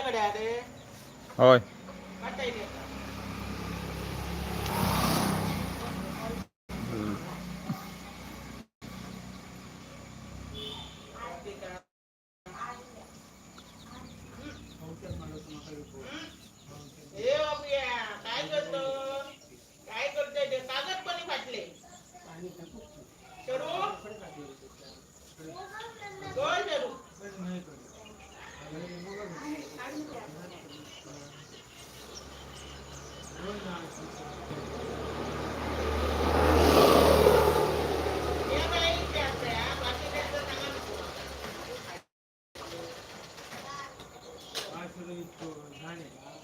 கிடையாது. ஓய். हे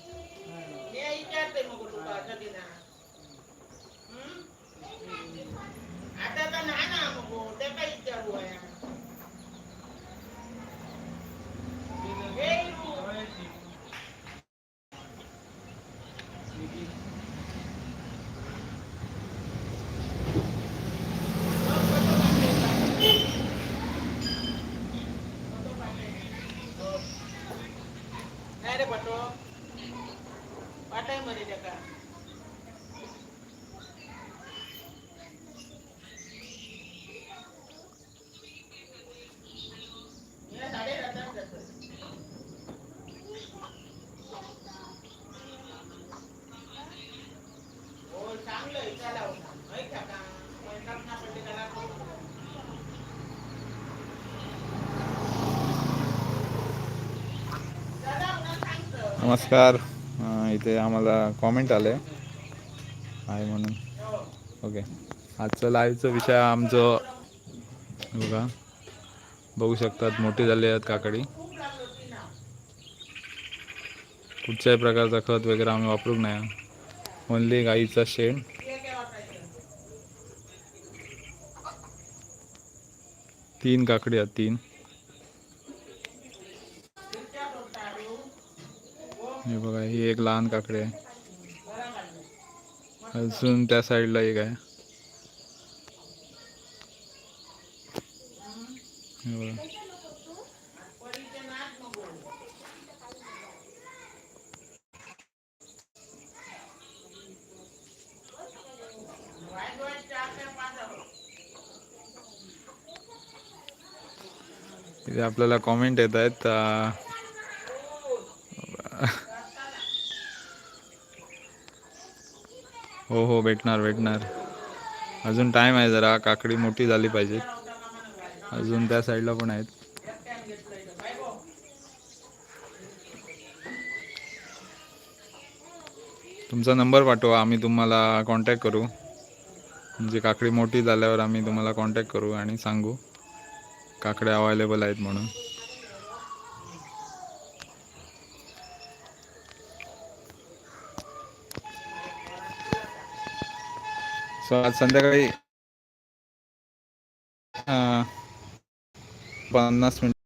नमस्कार. इथे आम्हाला कॉमेंट आले. आहे म्हणून. ओके आजचं लाईव्हचा विषय आमचं बघा. बघू शकतात मोठी झाली आहेत काकडी. कुठच्याही प्रकारचा खत वगैरे आम्ही वापरू नाही ओनली गाईचा शेण. तीन काकडी आहेत तीन. हे बघा ही एक लहान काकडी आहे. अजून त्या साईडला एक आहे. इथे आपल्याला कॉमेंट येत आहेत हो हो भेटणार भेटणार. अजून टाईम आहे जरा काकडी मोठी झाली पाहिजे. अजून त्या साईडला पण आहेत. तुमचा नंबर पाठवा आम्ही तुम्हाला कॉन्टॅक्ट करू. म्हणजे काकडी मोठी झाल्यावर आम्ही तुम्हाला कॉन्टॅक्ट करू आणि सांगू. काकड्या अवेलेबल आहेत म्हणून. सो आज संध्याकाळी पन्नास मिनिट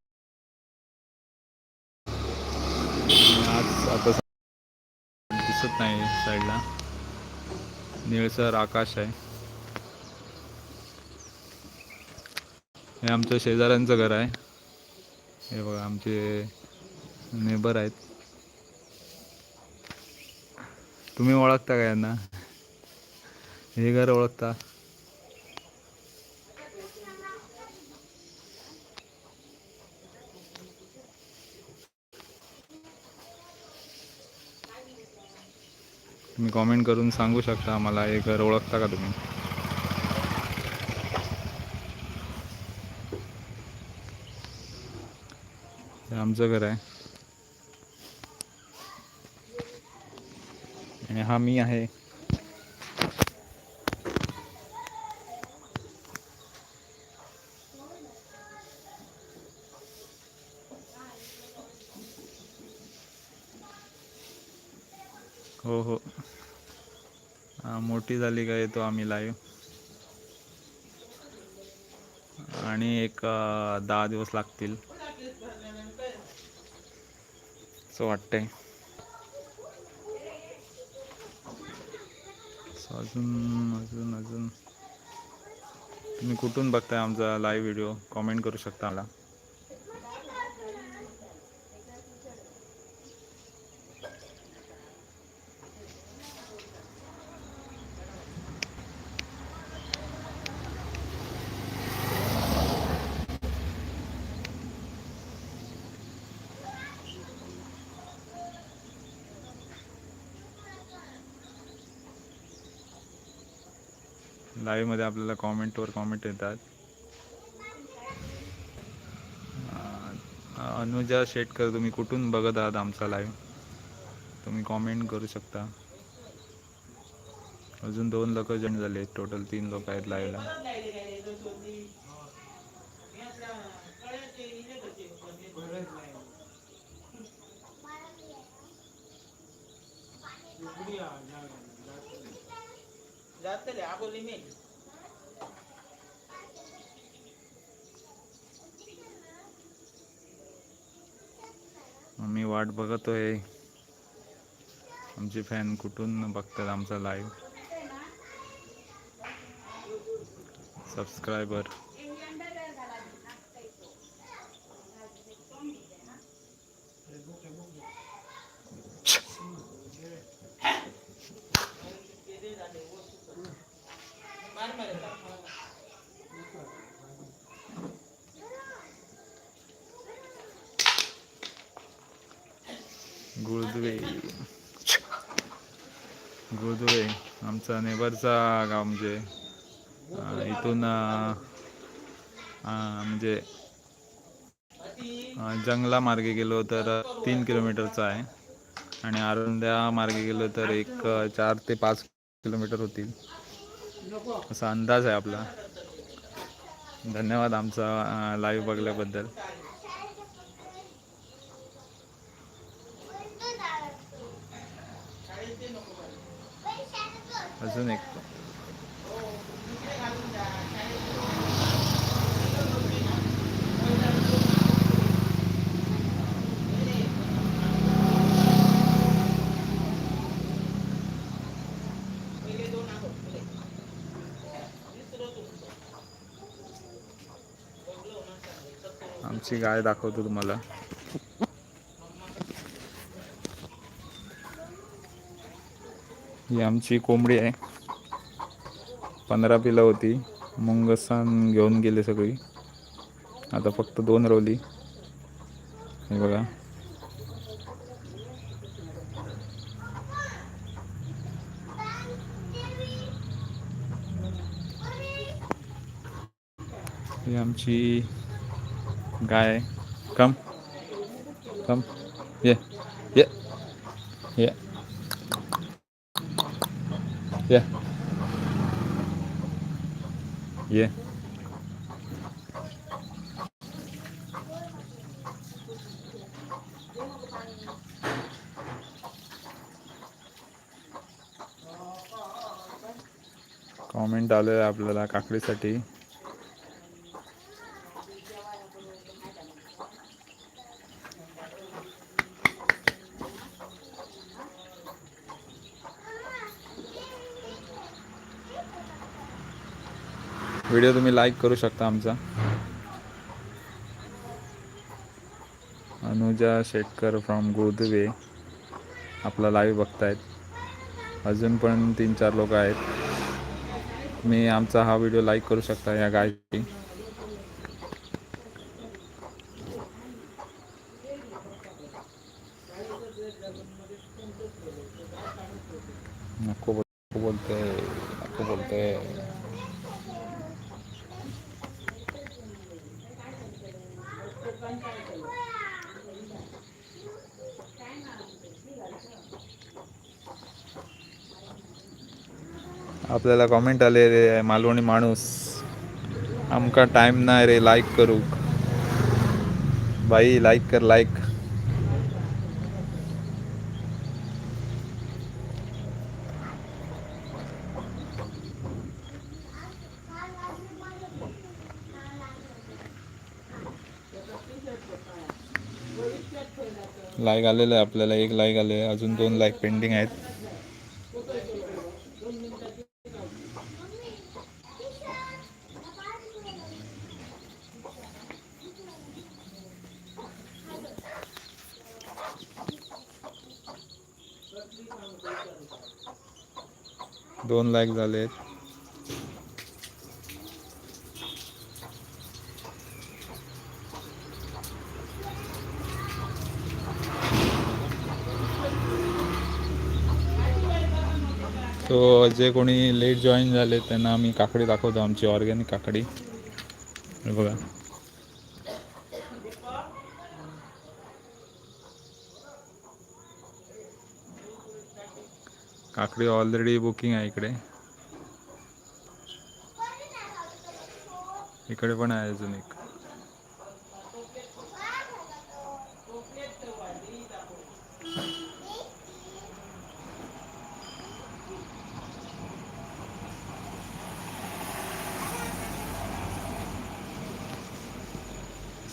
आज आता दिसत नाही साईडला. निळसर आकाश आहे. हे आमचं शेजाऱ्यांचं घर आहे. हे बघा आमचे नेबर आहेत. तुम्ही ओळखता का यांना? हे घर ओळखता. तुम्ही कॉमेंट करून सांगू शकता मला हे घर ओळखता का तुम्ही? आमचं घर आहे. आणि हा मी आहे. हो हो. मोठी झाली का येतो आम्ही लाईव्ह आणि एक दहा दिवस लागतील. असं वाटतंय. अजून अजून अजून. तुम्ही कुठून बघताय आमचा लाईव्ह व्हिडिओ कॉमेंट करू शकता मला. लाईव्हमध्ये आपल्याला कॉमेंटवर कॉमेंट येतात. अनुजा शेटकर तुम्ही कुठून बघत आहात आमचा लाईव्ह तुम्ही कॉमेंट करू शकता. अजून दोन लोक जण झाले टोटल तीन लोक आहेत लाईव्हला परत लायले काय रे दोन सोडली. मी आपला कळ्याचे इले कसे होते. जातले आबोली मेल आम्ही वाट बघतोय. आमचे फॅन कुठून बघतात आमचा लाईव्ह सबस्क्रायबर मार मारे गुळदुवे गुळदुवे आमचा नेबरचा गाव म्हणजे इथून म्हणजे जंगला मार्गे गेलो तर तीन किलोमीटरचा आहे. आणि आरंद्या मार्गे गेलो तर एक चार ते पाच किलोमीटर होतील. असा अंदाज आहे आपला. धन्यवाद आमचा लाईव्ह बघल्याबद्दल. अजून एक. सत्तर. आमची गाय दाखवतो तुम्हाला. ही आमची कोंबडी आहे. पंधरा पिलं होती. मुंगसान घेऊन गेले सगळी. आता फक्त दोन रवली हे बघा. ही आमची guy. Come. कम कम ये ये Yeah. ये ये कॉमेंट आलं आहे आपल्याला काकडीसाठी व्हिडिओ तुम्ही लाईक करू शकता आमचा. अनुजा शेटकर फ्रॉम गोदवे आपला लाईव्ह बघतायत. अजून पण तीन चार लोक आहेत. मी आमचा हा व्हिडिओ लाईक करू शकता या गायची नको बोल नको बोलते नको बोलते आपल्याला कॉमेंट आले रे मालवणी माणूस. आमका टाईम नाही रे लाईक करू. बाई लाईक कर लाईक लाईक आलेलं आहे आपल्याला एक लाईक आले अजून दोन लाईक पेंडिंग आहेत. दोन लाईक झालेत. सो जे कोणी लेट जॉईन झाले त्यांना आम्ही काकडी दाखवतो आमची ऑर्गॅनिक काकडी. हे बघा. काकडी ऑलरेडी बुकिंग आहे इकडे. इकडे पण आहे अजून एक.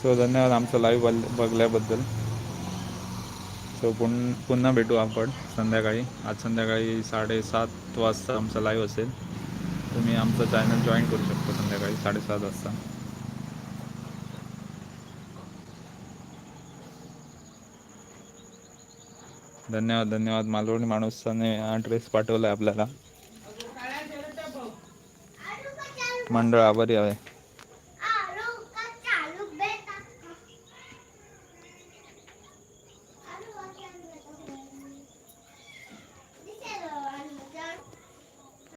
सो धन्यवाद आमचं लाईव्ह बघल्याबद्दल. सो पुन पुन्हा भेटू आपण संध्याकाळी. आज संध्याकाळी साडेसात वाजता आमचा लाईव्ह असेल. तुम्ही आमचं चॅनल जॉईन करू शकता संध्याकाळी साडेसात वाजता. धन्यवाद धन्यवाद. मालवणी माणूसाने ड्रेस पाठवला आहे आपल्याला. मंडळ आभारी आहे.